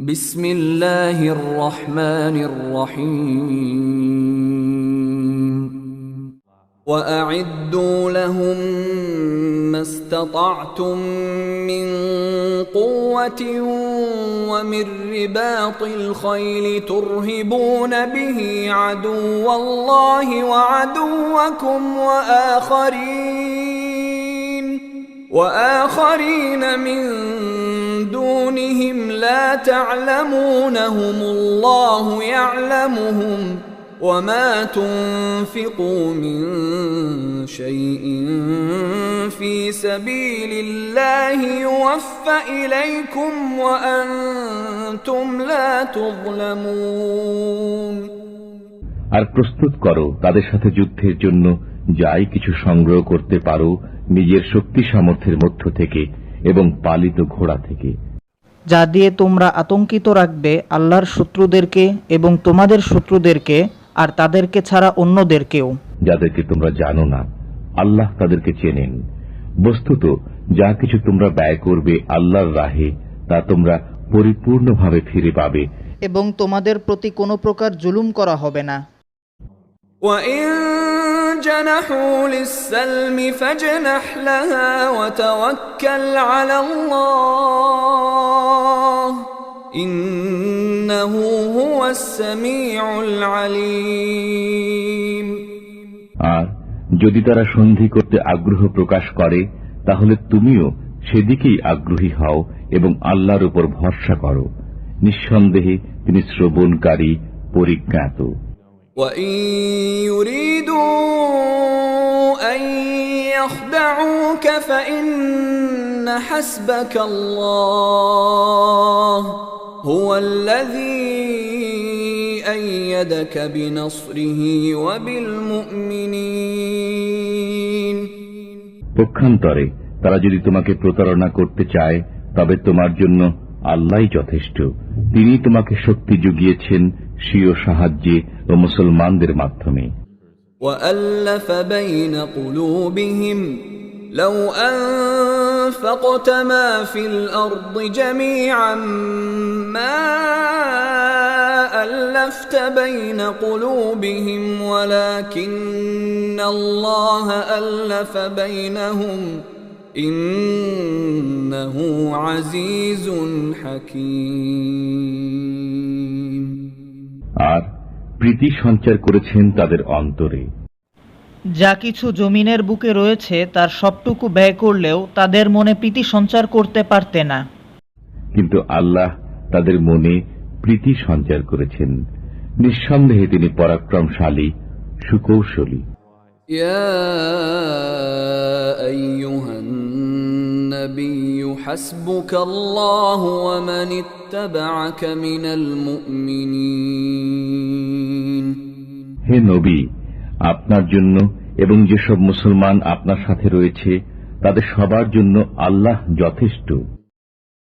بسم الله الرحمن الرحيم. وأعدوا لهم ما استطعتم من قوة ومن رباط الخيل ترهبون به عدو الله وعدوكم وآخرين. وآخرين من تعلمونهم الله يعلمهم وما تنفقوا من شيء في سبيل الله يوفى اليكم وانتم لا تظلمون আর প্রস্তুত করো তাদের সাথে যুদ্ধের জন্য যাই কিছু সংগ্রহ করতে পারো নিজের শক্তি সামর্থ্যের মধ্য থেকে এবং পালিত ঘোড়া থেকে যা দিয়ে তোমরা আতঙ্কিত রাখবে আল্লাহর শত্রুদেরকে এবং তোমাদের শত্রুদেরকে আর তাদেরকে ছাড়া অন্যদেরকেও। যাদেরকে তোমরা জানো না আল্লাহ তাদেরকে চেনেন। বস্তুত যা কিছু তোমরা ব্যয় করবে আল্লাহর রাহে তা তোমরা পরিপূর্ণভাবে ফিরে পাবে। এবং তোমাদের প্রতি কোনো প্রকার জুলুম করা হবে না। জনাহুল আর যদি তারা সন্ধি করতে আগ্রহ প্রকাশ করে তাহলে তুমিও সেদিকেই আগ্রহী হও এবং আল্লাহর উপর ভরসা করো। নিঃসন্দেহে তিনি শ্রবণকারী পরিজ্ঞাত। يخدعوك فإن أيدك بنصره وبالمؤمنين পক্ষান্তরে তারা যদি তোমাকে প্রতারণা করতে চায় তবে তোমার জন্য আল্লাহই যথেষ্ট তিনি তোমাকে শক্তি জুগিয়েছেন স্বীয় সাহায্যে ও মুসলমানদের মাধ্যমে وألف بين قلوبهم لو أنفقت ما في الأرض جميعا ما ألفت بين قلوبهم ولكن الله ألف بينهم إنه عزيز حكيم আর প্রীতি সঞ্চার করেছেন তাদের অন্তরে যা কিছু জমিনের বুকে রয়েছে তার সবটুকু ব্যয় করলেও তাদের মনে প্রীতি সঞ্চার করতে পারতে না। কিন্তু আল্লাহ তাদের মনে প্রীতি সঞ্চার করেছেন। নিঃসন্দেহে তিনি পরাক্রমশালী সুকৌশলী। হে নবী আপনার জন্য এবং যেসব মুসলমান আপনার সাথে রয়েছে তাদের সবার জন্য আল্লাহ যথেষ্ট।